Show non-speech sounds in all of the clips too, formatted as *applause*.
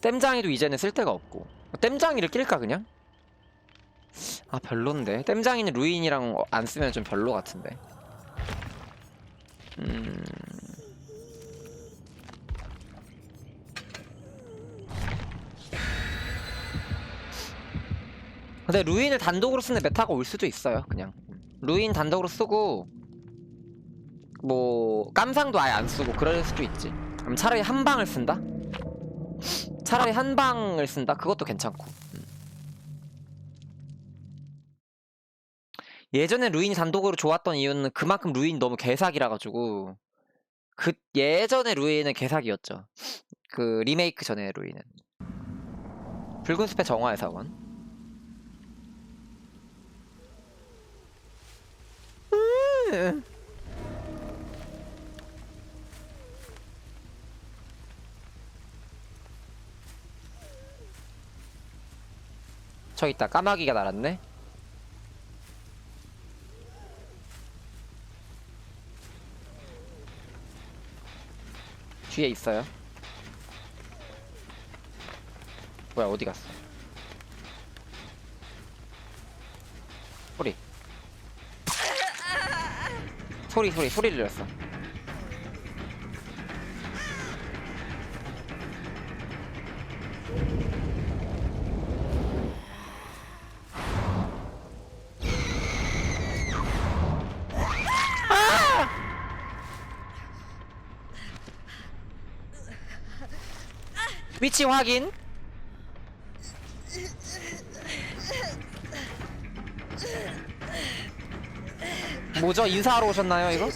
땜장이도 이제는 쓸데가 없고. 땜장이를 낄까 그냥? 아 별론데. 땜장이는 루인이랑 어, 안 쓰면 좀 별로 같은데. 음... 근데 루인을 단독으로 쓰는 메타가 올 수도 있어요 그냥. 루인 단독으로 쓰고 뭐 깜상도 아예 안 쓰고 그럴 수도 있지. 그럼 차라리 한 방을 쓴다? 차라리 한 방을 쓴다? 그것도 괜찮고 음. 예전에 루인이 단독으로 좋았던 이유는 그만큼 루인이 너무 개사기라 가지고 그 예전에 루인은 개사기였죠 그 리메이크 전에 루인은 붉은 숲의 정화의 사원 음. 저 있다. 까마귀가 날았네. 뒤에 있어요. 뭐야 어디 갔어? 소리. 소리 소리 소리 들렸어 위치 확인 뭐죠 인사하러 오셨나요 이거?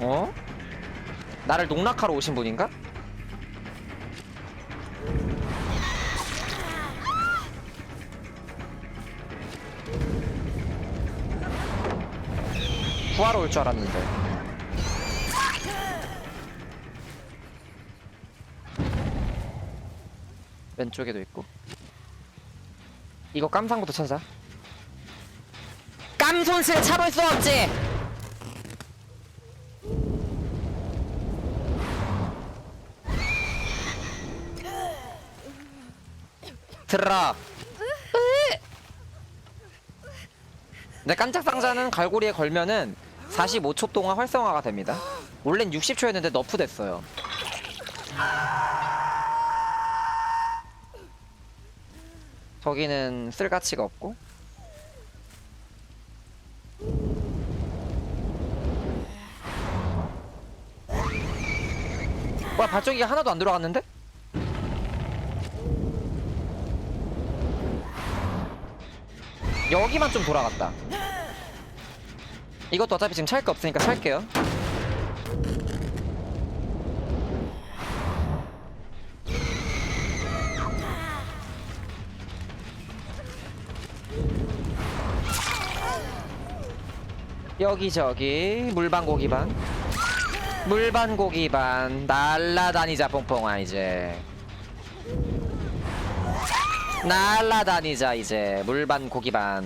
어? 나를 농락하러 오신 분인가? 구하러 올줄 알았는데. 왼쪽에도 있고. 이거 깜상부터 찾아. 깜손실 참을 수 없지. 들어 근데 깜짝 상자는 갈고리에 걸면은 45초 동안 활성화가 됩니다. 원래는 60초였는데 너프 됐어요. 저기는 쓸 가치가 없고. 와 발전기가 하나도 안 들어갔는데? 여기만 좀 돌아갔다. 이것도 어차피 지금 찰 거 없으니까 찰게요. 여기저기. 물반 고기반. 물반 고기반. 날라다니자 뽕뽕아 이제. 날라다니자 이제. 물반 고기반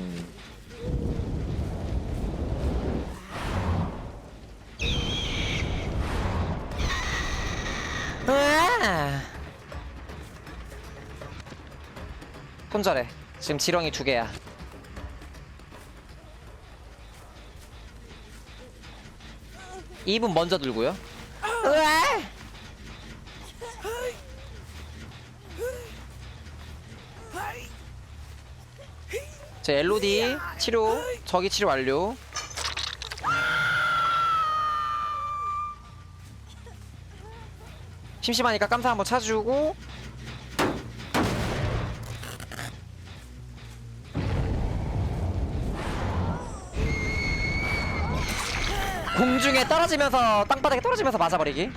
으아. 손절해 지금 지렁이 두 개야 이분 먼저 들고요 으아. 제 엘로디 치료 저기 치료 완료 심심하니까 깜사 한번 찾아주고. 공중에 떨어지면서 땅바닥에 떨어지면서 맞아버리기.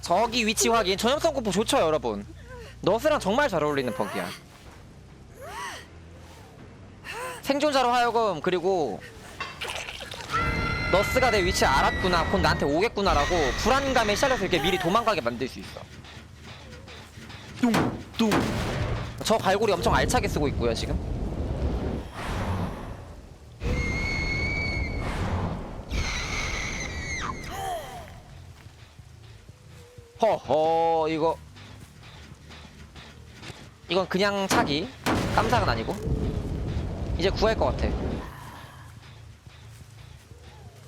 저기 위치 확인. 전염성 공포 좋죠 여러분 너스랑 정말 잘 어울리는 퍽이야. 생존자로 하여금 그리고 너스가 내 위치 알았구나 곧 나한테 오겠구나라고 불안감에 시달려서 이렇게 미리 도망가게 만들 수 있어. 뚱뚱. 저 갈고리 엄청 알차게 쓰고 있고요 지금 이건 그냥 차기. 깜짝은 아니고. 이제 구할 것 같아.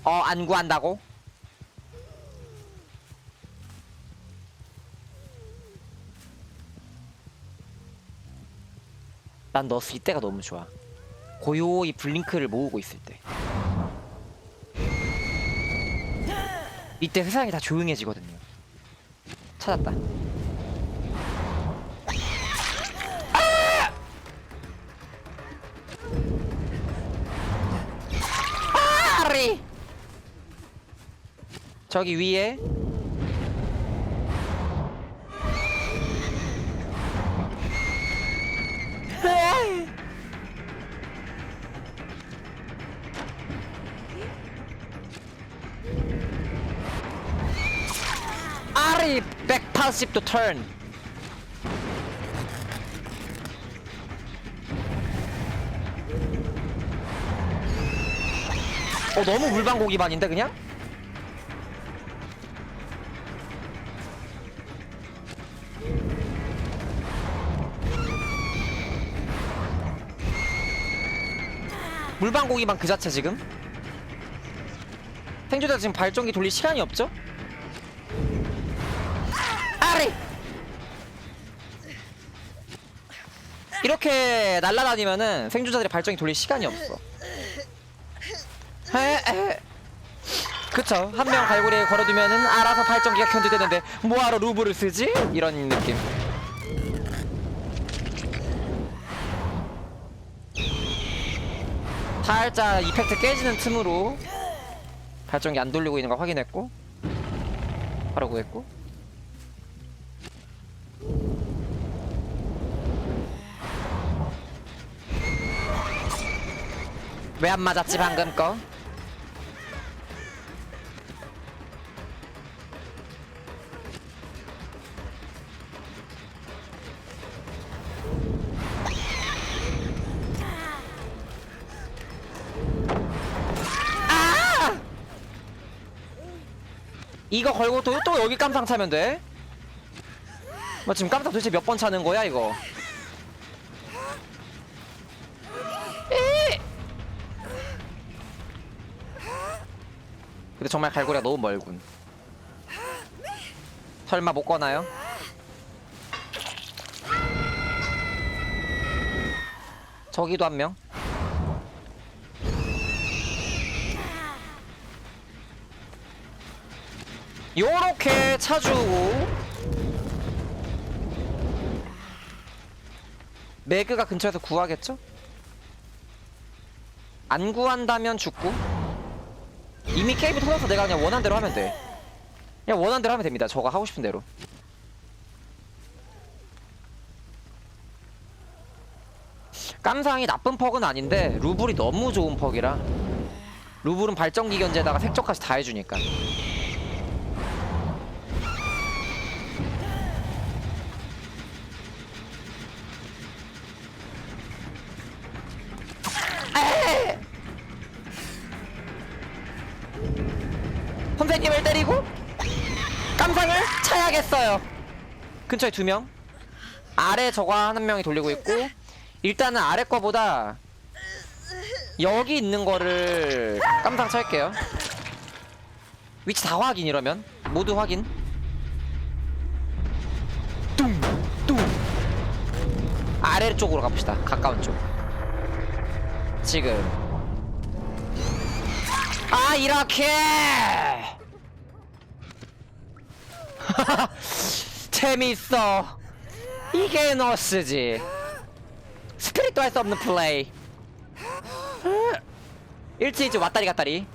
어 안 구한다고? 난 너스 이때가 너무 좋아. 고요히 블링크를 모으고 있을 때. 이때 세상이 다 조용해지거든요. 찾았다 아! 아리 저기 위에 아리 180도 턴 어 너무 물방고 기반인데 그냥? 물방고 기반 그 자체 지금? 생존자 지금 발전기 돌릴 시간이 없죠? 아리! 이렇게 날아다니면은 생존자들이 발전기 돌릴 시간이 없어. 에 에. 그쵸. 한 명 갈고리에 걸어두면은 알아서 발전기가 견제되는데 뭐하러 루브를 쓰지? 이런 느낌. 살짝 이펙트 깨지는 틈으로 발전기 안 돌리고 있는 거 확인했고 바로 구했고 왜 안 맞았지 방금 거? 이거 걸고 또, 또 여기 깜상 차면 돼? 뭐 지금 깜상 도대체 몇 번 차는 거야 이거? 이! 근데 정말 갈고리가 너무 멀군. 설마 못 거나요? 저기도 한 명. 요렇게 차주고 매그가 근처에서 구하겠죠? 안 구한다면 죽고 이미 게임이 터져서 내가 그냥 원한 대로 하면 돼. 그냥 원한 대로 하면 됩니다. 저가 하고 싶은 대로. 깜상이 나쁜 퍽은 아닌데 루블이 너무 좋은 퍽이라 루블은 발전기 견제에다가 색적까지 다 해주니까 선생님을 때리고 깜상을 차야겠어요. 근처에 두 명. 아래 저거 한 명이 돌리고 있고 일단은 아래 거보다 여기 있는 거를 깜상 찰게요. 위치 다 확인 이러면 모두 확인. 뚱뚱 아래 쪽으로 가봅시다. 가까운 쪽. 지금 아 이렇게. *laughs* 재밌어. 이게 너스지. 스크립도 할 수 없는 플레이. 일치일치 왔다리 갔다리.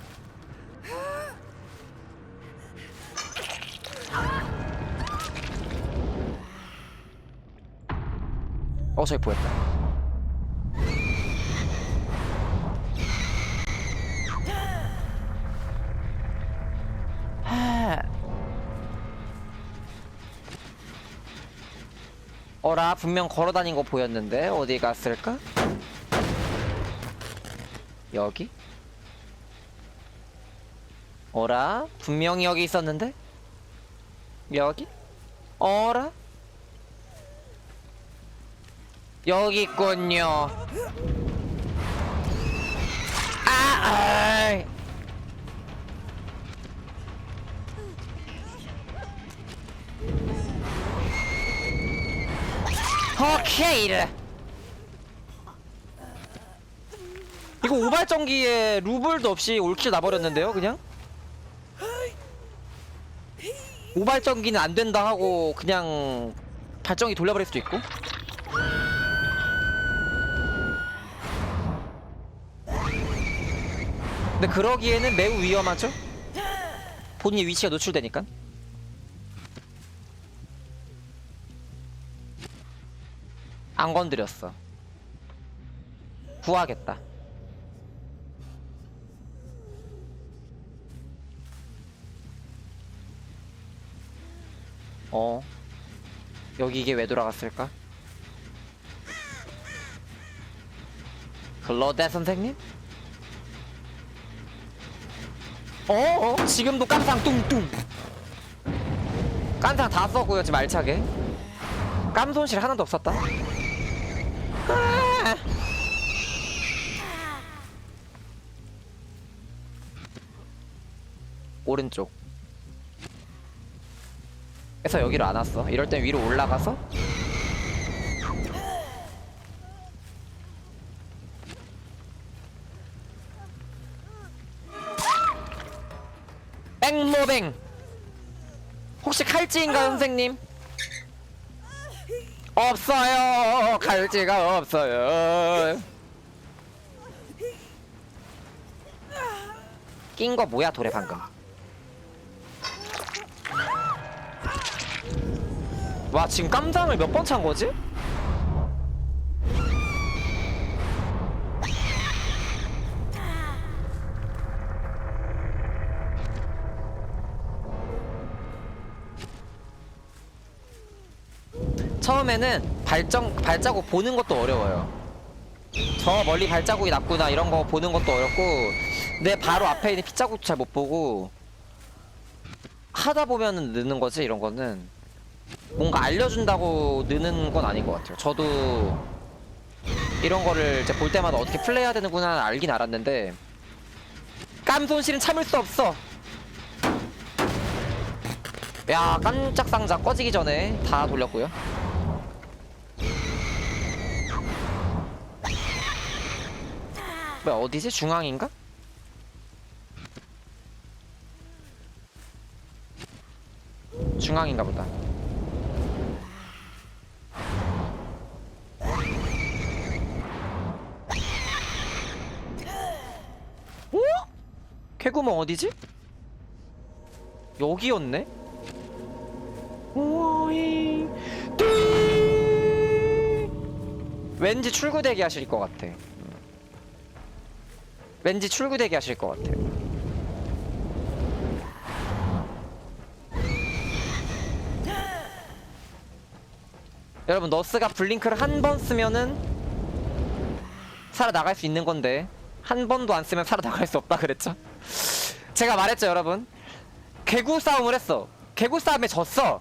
어 저기 보였다 어라 분명 걸어다닌 거 보였는데 어디 갔을까? 여기? 어라 분명히 여기 있었는데? 여기? 어라? 여기 있군요. 오케이. 이거 오발전기에 루블도 없이 올킬 나버렸는데요, 그냥? 오발전기는 안 된다 하고 그냥 발전기 돌려버릴 수도 있고. 근데 그러기에는 매우 위험하죠? 본인의 위치가 노출되니까. 안 건드렸어. 구하겠다. 어. 여기 이게 왜 돌아갔을까? 글로데 선생님? 어? 어? 지금도 깜상 뚱뚱. 깜상 다 썼고요, 지금 알차게. 깜 손실 하나도 없었다. 오른쪽. 그래서 여기로 안 왔어. 이럴 땐 위로 올라가서 뺑모뱅. 혹시 칼찌인가요, 선생님? 없어요. 칼찌가 없어요. 낀 거 뭐야, 돌에 방금. 와, 지금 깜장을 몇 번 찬 거지? 처음에는 발정, 발자국 보는 것도 어려워요. 저 멀리 발자국이 났구나 이런 거 보는 것도 어렵고 내 바로 앞에 있는 핏자국도 잘 못 보고 하다 보면은 느는 거지 이런 거는 뭔가 알려준다고 느는 건 아닌 것 같아요. 저도 이런 거를 이제 볼 때마다 어떻게 플레이해야 되는구나 알긴 알았는데 깜 손실은 참을 수 없어. 야 깜짝 상자 꺼지기 전에 다 돌렸고요. 뭐야 어디지? 중앙인가? 중앙인가 보다. 개구멍 어디지? 여기였네? 왠지 출구 대기 하실 것 같아. 왠지 출구 대기 하실 것 같아요. 여러분 너스가 블링크를 한 번 쓰면은 살아나갈 수 있는 건데 한 번도 안 쓰면 살아나갈 수 없다 그랬죠? 제가 말했죠 여러분. 개구 싸움을 했어. 개구 싸움에 졌어.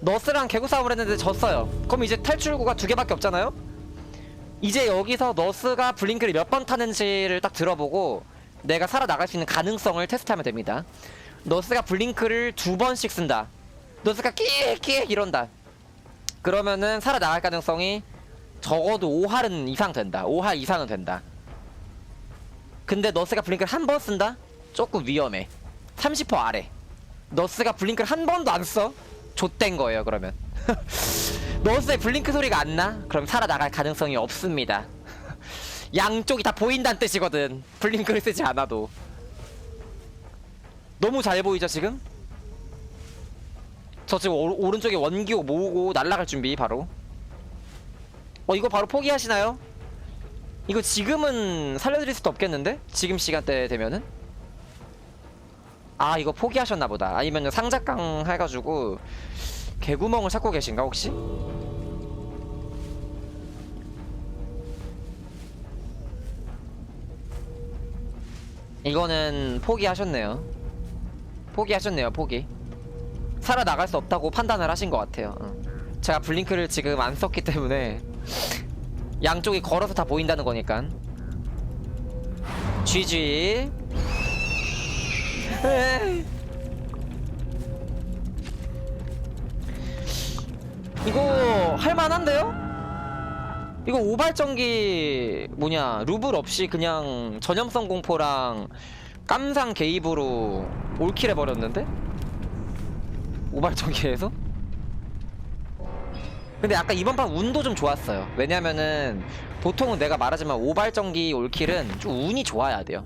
너스랑 개구 싸움을 했는데 졌어요. 그럼 이제 탈출구가 두 개밖에 없잖아요? 이제 여기서 너스가 블링크를 몇 번 타는지를 딱 들어보고 내가 살아나갈 수 있는 가능성을 테스트하면 됩니다. 너스가 블링크를 두 번씩 쓴다. 너스가 끼익끼익 이런다. 그러면은 살아나갈 가능성이 적어도 5할은 이상 된다. 5할 이상은 된다 근데 너스가 블링크를 한 번 쓴다? 조금 위험해 30% 아래 너스가 블링크를 한 번도 안 써? 좆된 거예요 그러면 *laughs* 너스의 블링크 소리가 안 나? 그럼 살아나갈 가능성이 없습니다 *laughs* 양쪽이 다 보인다는 뜻이거든 블링크를 쓰지 않아도 너무 잘 보이죠 지금? 저 지금 오, 오른쪽에 원기호 모으고 날아갈 준비 바로 어 이거 바로 포기하시나요? 이거 지금은 살려드릴 수도 없겠는데? 지금 시간대 되면은? 아 이거 포기하셨나 보다 아니면 상자깡 해가지고 개구멍을 찾고 계신가 혹시? 이거는 포기하셨네요 포기하셨네요 포기 살아나갈 수 없다고 판단을 하신 것 같아요 어. 제가 블링크를 지금 안 썼기 때문에 양쪽이 걸어서 다 보인다는 거니까. GG. 에이. 이거 할만한데요? 이거 오발전기 뭐냐 루블 없이 그냥 전염성 공포랑 깜상 개입으로 올킬 해버렸는데? 오발전기에서? 근데 아까 이번 판 운도 좀 좋았어요. 왜냐면은 보통은 내가 말하지만 오발전기 올킬은 좀 운이 좋아야 돼요